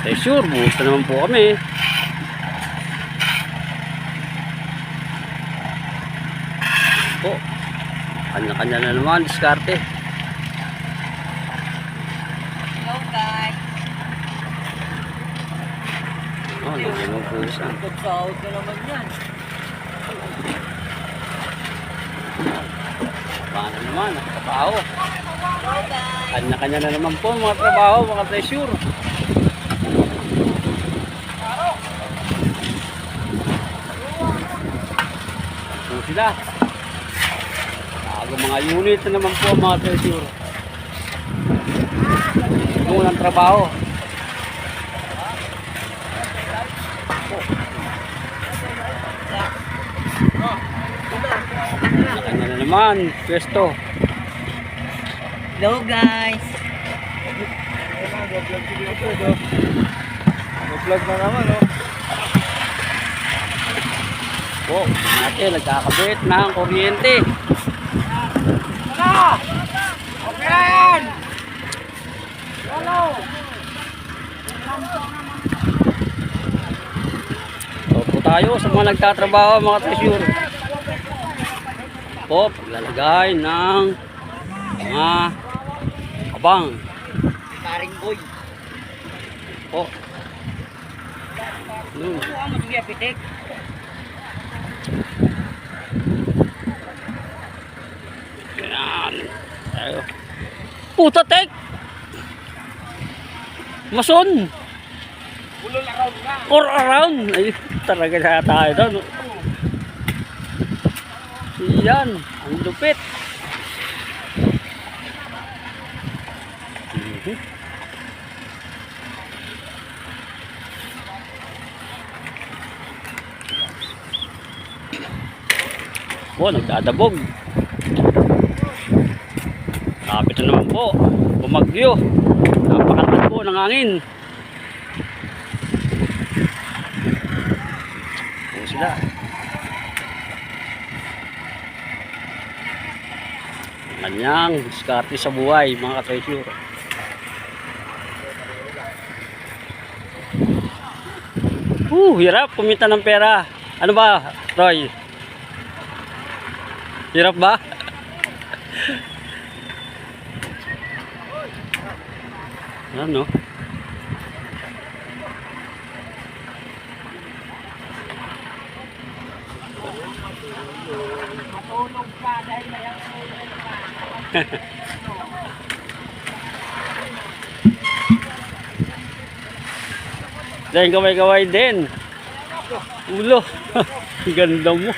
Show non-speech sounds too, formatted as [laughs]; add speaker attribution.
Speaker 1: Eh sure, buhos na naman po kami. Po. Kanya-kanya na naman, diskarte.
Speaker 2: Hello guys.
Speaker 1: Oh, nandiyan ang pusa.
Speaker 2: Nagsahod ka naman yan.
Speaker 1: Paano naman, nakatrabaho. Kanya-kanya na naman po mga trabaho, mga treasure. Po sila. Bago mga unit na naman po mga treasure. Ito walang trabaho. Kanya na naman, pwesto.
Speaker 2: Hello guys.
Speaker 3: Vlog na naman, oh.
Speaker 1: Po, natin nagkakabit ng kuryente. So, po tayo sa mga nagtatrabaho mga treasure. Po, paglalagay ng mga abang.
Speaker 2: Paring boy.
Speaker 1: Po. Yun.
Speaker 2: Ito ang pitik.
Speaker 1: Yan. Tayo. Puta tek! Mason!
Speaker 3: Ulol around na.
Speaker 1: Or around! Ay, talaga na tayo doon. Yan, ang lupit. Mhm. Po, nagdadabog. Na naman po. Bumagyo. Napakalakas po ng hangin. Po sila. Kanyang diskarte sa buhay, mga ka-treasure. Uh, hirap kumita ng pera. Ano ba, Roy? Hirap ba? [laughs] Ano?
Speaker 2: Matulog [laughs] ka dahil may ang.
Speaker 1: Dahil kaway-kaway din. Ulo. [laughs] Ganda mo.